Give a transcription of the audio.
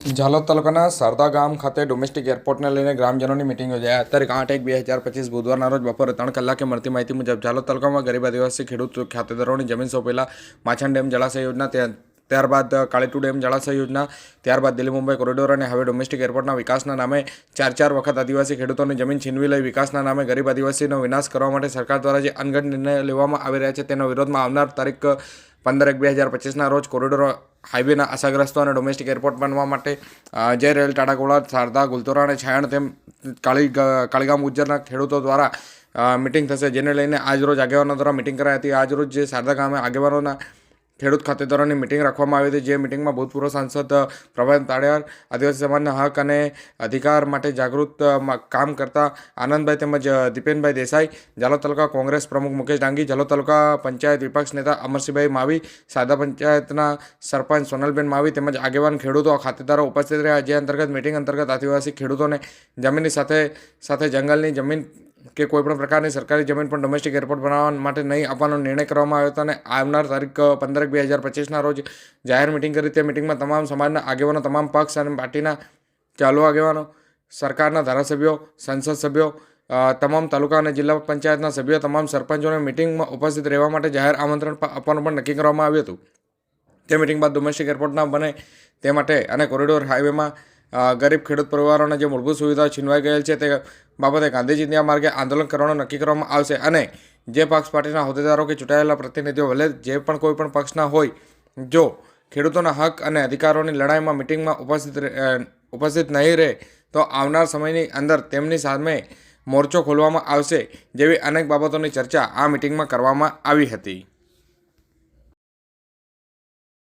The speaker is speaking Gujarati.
ઝાલોદ તાલુકાના સરદા ગામ ખાતે ડોમેસ્ટિક એરપોર્ટને લઈને ગ્રામજનોની મિટિંગ યોજાઈ. તારીખ આઠ એક બે હજાર પચીસ બુધવારના રોજ બપોરે ત્રણ કલાકે મળતી માહિતી મુજબ ઝાલોદ તાલુકામાં ગરીબ આદિવાસી ખેડૂત ખાતેદારોની જમીન સોંપેલા માછણ ડેમ જળાશય યોજના ત્યાં ત્યારબાદ કાળીટુ ડેમ જળાશય યોજના, ત્યારબાદ દિલ્હી મુંબઈ કોરિડોર અને હવે ડોમેસ્ટિક એરપોર્ટના વિકાસના નામે ચાર ચાર વખત આદિવાસી ખેડૂતોની જમીન છીનવી લઈ વિકાસના નામે ગરીબ આદિવાસીનો વિનાશ કરવા માટે સરકાર દ્વારા જે અનગઢ નિર્ણય લેવામાં આવી રહ્યા છે તેનો વિરોધમાં આવનાર તારીખ પંદર એક બે હજાર પચીસના રોજ કોરિડોર હાઈવેના અસરગ્રસ્તો અને ડોમેસ્ટિક એરપોર્ટ બનવા માટે જે રેલ ટાટાકોલા શારદા, ગુલતોરા અને છાયણ તેમ કાળી કાળીગામ ઉજ્જરના ખેડૂતો દ્વારા મિટિંગ થશે, જેને લઈને આજરોજ આગેવાનો દ્વારા મિટિંગ કરાઈ હતી. આજરોજ જે શારદા ગામે આગેવાનોના ખેડૂત ખાતેદારોની મિટિંગ રાખવામાં આવી હતી, જે મિટિંગમાં ભૂતપૂર્વ સાંસદ પ્રભાત તાડિયાર આદિવાસી સમાજના હક અને અધિકાર માટે જાગૃત કામ કરતા આનંદભાઈ તેમજ દીપેનભાઈ દેસાઈ, ઝાલોદ તાલુકા કોંગ્રેસ પ્રમુખ મુકેશ ડાંગી, ઝાલોદ તાલુકા પંચાયત વિપક્ષ નેતા અમરસિંહભાઈ માવી, સાદા પંચાયતના સરપંચ સોનલબેન માવી તેમજ આગેવાન ખેડૂતો ખાતેદારો ઉપસ્થિત રહ્યા. જે અંતર્ગત મિટિંગ અંતર્ગત આદિવાસી ખેડૂતોને જમીનની સાથે સાથે જંગલની જમીન કે કોઈપણ પ્રકારની સરકારી જમીન પણ ડોમેસ્ટિક એરપોર્ટ બનાવવા માટે નહીં આપવાનો નિર્ણય કરવામાં આવ્યો હતો અને આવનાર તારીખ પંદર બે હજાર પચીસના રોજ જાહેર મિટિંગ કરી. તે મિટિંગમાં તમામ સમાજના આગેવાનો, તમામ પક્ષ અને પાર્ટીના ચાલુ આગેવાનો, સરકારના ધારાસભ્યો, સંસદ સભ્યો તમામ તાલુકા અને જિલ્લા પંચાયતના સભ્યો, તમામ સરપંચોને મિટિંગમાં ઉપસ્થિત રહેવા માટે જાહેર આમંત્રણ આપવાનું પણ નક્કી કરવામાં આવ્યું હતું. તે મિટિંગ બાદ ડોમેસ્ટિક એરપોર્ટ ના બને તે માટે અને કોરિડોર હાઈવેમાં ગરીબ ખેડૂત પરિવારોને જે મૂળભૂત સુવિધાઓ છીનવાઈ ગયેલ છે તે બાબતે ગાંધીજીની આ માર્ગે આંદોલન કરવાનું નક્કી કરવામાં આવશે અને જે પક્ષ પાર્ટીના હોદ્દેદારો કે ચૂંટાયેલા પ્રતિનિધિઓ ભલે જે પણ કોઈ પણ પક્ષના હોય, જો ખેડૂતોના હક અને અધિકારોની લડાઈમાં મિટિંગમાં ઉપસ્થિત ઉપસ્થિત નહીં રહે, તો આવનાર સમયની અંદર તેમની સામે મોરચો ખોલવામાં આવશે જેવી અનેક બાબતોની ચર્ચા આ મિટિંગમાં કરવામાં આવી હતી.